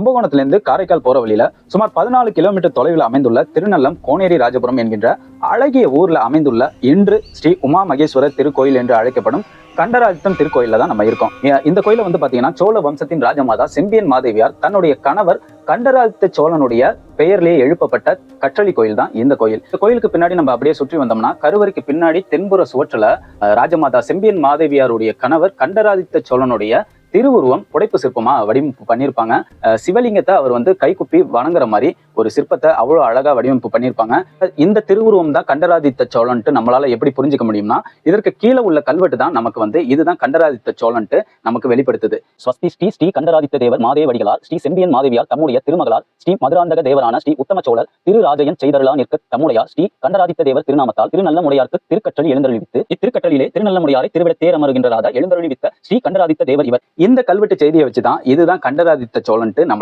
கும்பகோணத்திலிருந்து காரைக்கால் போற வழியில சுமார் பதினாலு கிலோமீட்டர் தொலைவில் அமைந்துள்ள திருநல்லம் கோனேரி ராஜபுரம் என்கின்ற அழகிய ஊர்ல அமைந்துள்ள இன்று ஸ்ரீ உமா மகேஸ்வரர் திருக்கோயில் என்று அழைக்கப்படும் கண்டராதித்தம் திருக்கோயில தான் நம்ம இருக்கோம். இந்த கோயில வந்து பாத்தீங்கன்னா சோழ வம்சத்தின் ராஜமாதா செம்பியன் மாதேவியார் தன்னுடைய கணவர் கண்டராதித்த சோழனுடைய பெயர்லேயே எழுப்பப்பட்ட கற்றளி கோயில் தான் இந்த கோயில். இந்த கோயிலுக்கு பின்னாடி நம்ம அப்படியே சுற்றி வந்தோம்னா கருவறைக்கு பின்னாடி தென்புற சுவற்றுல ராஜமாதா செம்பியன் மாதேவியாருடைய கணவர் கண்டராதித்த சோழனுடைய திருவுருவம் புடைப்பு சிற்பமா வடிவமைப்பு பண்ணியிருப்பாங்க. சிவலிங்கத்தை அவர் வந்து கைக்குப்பி வணங்குற மாதிரி ஒரு சிற்பத்தை அவ்வளோ அழகாக வடிவமைப்பு பண்ணியிருப்பாங்க. இந்த திருவுருவம் தான் கண்டராதித்த சோழன்ட்டு நம்மளால எப்படி புரிஞ்சுக்க முடியும்னா இதற்கு கீழே உள்ள கல்வெட்டு தான் நமக்கு வந்து இதுதான் கண்டராதித்த சோழன்ட்டு நமக்கு வெளிப்படுத்துது. ஸ்வஸ்தி ஸ்ரீ ஸ்ரீ கண்டராதித்த தேவர் மாதேவடிகளார் ஸ்ரீ செம்பியன் மாதேவியார் தம்முடைய திருமகளார் ஸ்ரீ மதுராந்தக தேவரான ஸ்ரீ உத்தம சோழர் திருராஜயன் செய்தரலா நிற்க தம்முடையார் ஸ்ரீ கண்டராதித்த தேவர் திருநாமத்தால் திருநல்லமுடையாருக்கு திருக்கற்றளி எழுந்தருளிவித்து இத்திருக்கற்றலிலே திருநல்லமுடையாரை திருவிட தேரமருகின்றராத எழுந்தருளிவித்த ஸ்ரீ கண்டராதித்த தேவர் இவர். இந்த கல்வெட்டு செய்தியை வச்சுதான் இதுதான் கண்டராதித்த சோழன்ட்டு நம்மளால